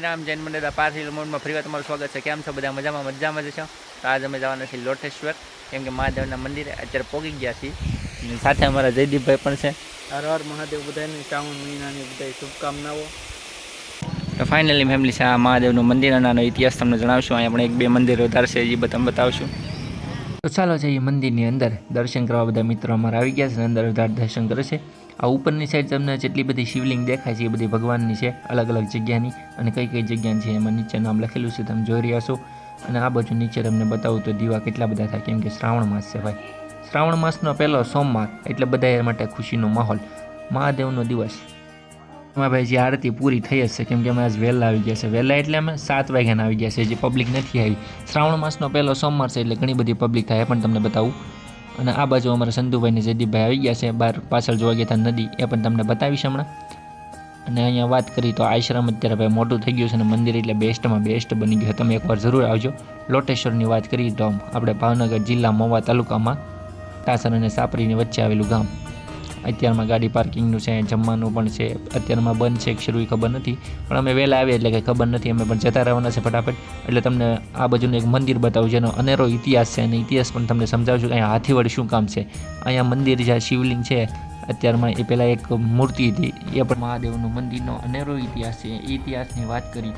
નામ જૈન મંડળ પાર્થિવ મોડમાં ફરી તમારું સ્વાગત છે. કેમ છો બધા? મજામાં મજામાં જ છો? તો આજે અમે જવાના છીએ લોટેશ્વર. કેમ કે મહાદેવના મંદિરે અત્યારે પોગી ગયા છીએ. સાથે અમારા જયદીપભાઈ પણ છે. હર હર મહાદેવ બધાને શ્રાવણ મહિનાની બધા શુભકામનાઓ. તો ફાઇનલી ફેમિલી છે આ મહાદેવનું મંદિર અને ઇતિહાસ તમને જણાવશું. અહીંયા પણ એક બે મંદિર વધારે છે એ બધા બતાવશું. તો ચાલો જઈએ મંદિરની અંદર. દર્શન કરવા બધા મિત્રો અમારા આવી ગયા છે અંદર વધારે દર્શન કરે છે. આ ઉપરની સાઈડ તમને જેટલી બધી શિવલિંગ દેખાય છે એ બધી ભગવાનની છે અલગ અલગ જગ્યાની અને કઈ કઈ જગ્યા છે એમાં નીચે નામ લખેલું છે, તમે જોઈ રહ્યા છો. અને આ બાજુ નીચે તમને બતાવું તો દીવા કેટલા બધા થાય, કેમ કે શ્રાવણ માસ છે ભાઈ. શ્રાવણ માસનો પહેલો સોમવાર, એટલે બધા એ માટે ખુશીનો માહોલ. મહાદેવનો દિવસ. એમાં ભાઈ જે આરતી પૂરી થઈ હશે, કેમ કે અમે આજ વહેલા આવી ગયા છે. વહેલા એટલે અમે સાત વાગ્યાના આવી ગયા છે, જે પબ્લિક નથી આવી. શ્રાવણ માસનો પહેલો સોમવાર છે, એટલે ઘણી બધી પબ્લિક થાય પણ તમને બતાવું. અને આ બાજુ અમારા સંધુભાઈને જયદીપભાઈ આવી ગયા છે, બહાર પાછળ જોવા ગયા હતા નદી. એ પણ તમને બતાવીશ હમણાં. અને અહીંયા વાત કરી તો આશ્રમ અત્યારે ભાઈ મોટું થઈ ગયું છે અને મંદિર એટલે બેસ્ટમાં બેસ્ટ બની ગયું તમે એકવાર જરૂર આવજો. લોટેશ્વરની વાત કરી તો આપણે ભાવનગર જિલ્લા મોવા તાલુકામાં ટાસર અને સાપરીની વચ્ચે આવેલું ગામ. અત્યારમાં ગાડી પાર્કિંગનું છે, જમવાનું પણ છે, અત્યારમાં બંધ છે કે શરૂ ખબર નથી. પણ અમે વહેલા આવ્યા એટલે કંઈ ખબર નથી, અમે પણ જતા રહેવાના છે ફટાફટ. એટલે તમને આ બાજુનું એક મંદિર બતાવું, જેનો અનેરો ઇતિહાસ છે અને ઇતિહાસ પણ તમને સમજાવશું કે અહીંયા હાથીવડ શું કામ છે. અહીંયા મંદિર જ્યાં શિવલિંગ છે, અત્યારમાં એ પહેલાં એક મૂર્તિ હતી, એ પણ મહાદેવનું મંદિરનો અનેરો ઇતિહાસ છે. એ ઇતિહાસની વાત કરી.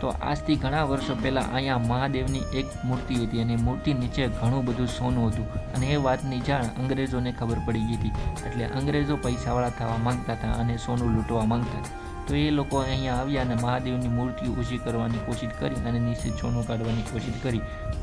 તો આજથી ઘણા વર્ષો પહેલાં અહીંયા મહાદેવની એક મૂર્તિ હતી અને મૂર્તિ નીચે ઘણું બધું સોનું હતું. અને એ વાતની જાણ અંગ્રેજોને ખબર પડી ગઈ હતી. એટલે અંગ્રેજો પૈસાવાળા થવા માંગતા હતા અને સોનું લૂંટવા માંગતા હતા. તો એ લોકો અહીંયા આવ્યા અને મહાદેવની મૂર્તિ ઊંચી કરવાની કોશિશ કરી અને નીચે સોનું કાઢવાની કોશિશ કરી.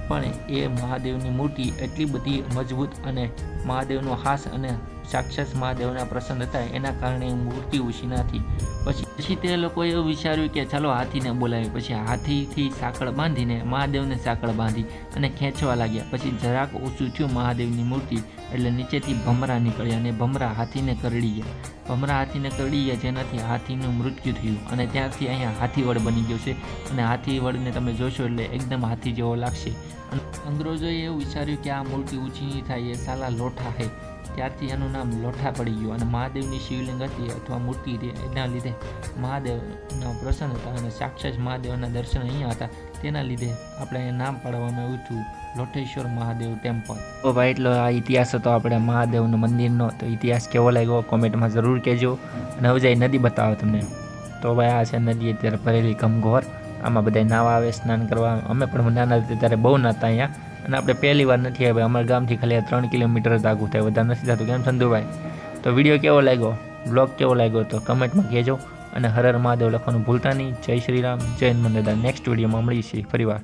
પણ એ મહાદેવની મૂર્તિ એટલી બધી મજબૂત અને મહાદેવનો હાસ અને સાક્ષાત મહાદેવના પ્રસન્ન હતા એના કારણે મૂર્તિ ઊંચી નથી પછી પછી તે લોકોએ એવું વિચાર્યું કે ચાલો હાથીને બોલાવી પછી હાથીથી સાંકળ બાંધીને મહાદેવને સાંકળ બાંધી અને ખેંચવા લાગ્યા. પછી જરાક ઊંચું થયું મહાદેવની મૂર્તિ, એટલે નીચેથી ભમરા નીકળ્યા અને ભમરા હાથીને કરડી ગયા. ભમરા હાથીને કરડી ગયા જેનાથી હાથીનું મૃત્યુ થયું અને ત્યાંથી અહીંયા હાથીવડ બની ગયો છે. અને હાથીવડને તમે જોશો એટલે એકદમ હાથી જેવો લાગશે. અને અંગ્રેજોએ એવું વિચાર્યું કે આ મૂર્તિ ઊંચી નહીં થાય, એ સાલા લોઠા છે ત્યારથી એનું નામ લોઠા પડી ગયું અને મહાદેવની શિવલિંગ હતી અથવા મૂર્તિ હતી. એના લીધે મહાદેવનો પ્રસન્ન હતા અને સાક્ષાત મહાદેવના દર્શન અહીંયા હતા. તેના લીધે આપણે નામ પાડવામાં આવ્યું હતું લોટેશ્વર મહાદેવ ટેમ્પલ. તો ભાઈ, એટલો આ ઇતિહાસ હતો આપણે મહાદેવનો મંદિરનો. તો ઇતિહાસ કેવો લાગ્યો? કોમેન્ટમાં જરૂર કહેજો. અને હવે જાય નદી બતાવો તમને. તો ભાઈ, આ છે નદી અત્યારે ભરેલી ઘમઘોર આમાં બધા નાવા આવે, સ્નાન કરવા. અમે પણ નાના હતા ત્યારે બહુ નાતા અહીંયા. અને આપણે પહેલી વાર નથી આવ્યા. અમારા ગામથી ખાલી ત્રણ કિલોમીટર જ આગું થાય. વધારે નથી થતું. કેમ સંધુભાઈ? તો વીડિયો કેવો લાગ્યો? બ્લોગ કેવો લાગ્યો તો કમેન્ટમાં કહેજો. અને હર હર મહાદેવ લખવાનું ભૂલતા નહીં. જય શ્રી રામ જય મંદિર નેક્સ્ટ વિડીયોમાં છીએ. ફરીવાર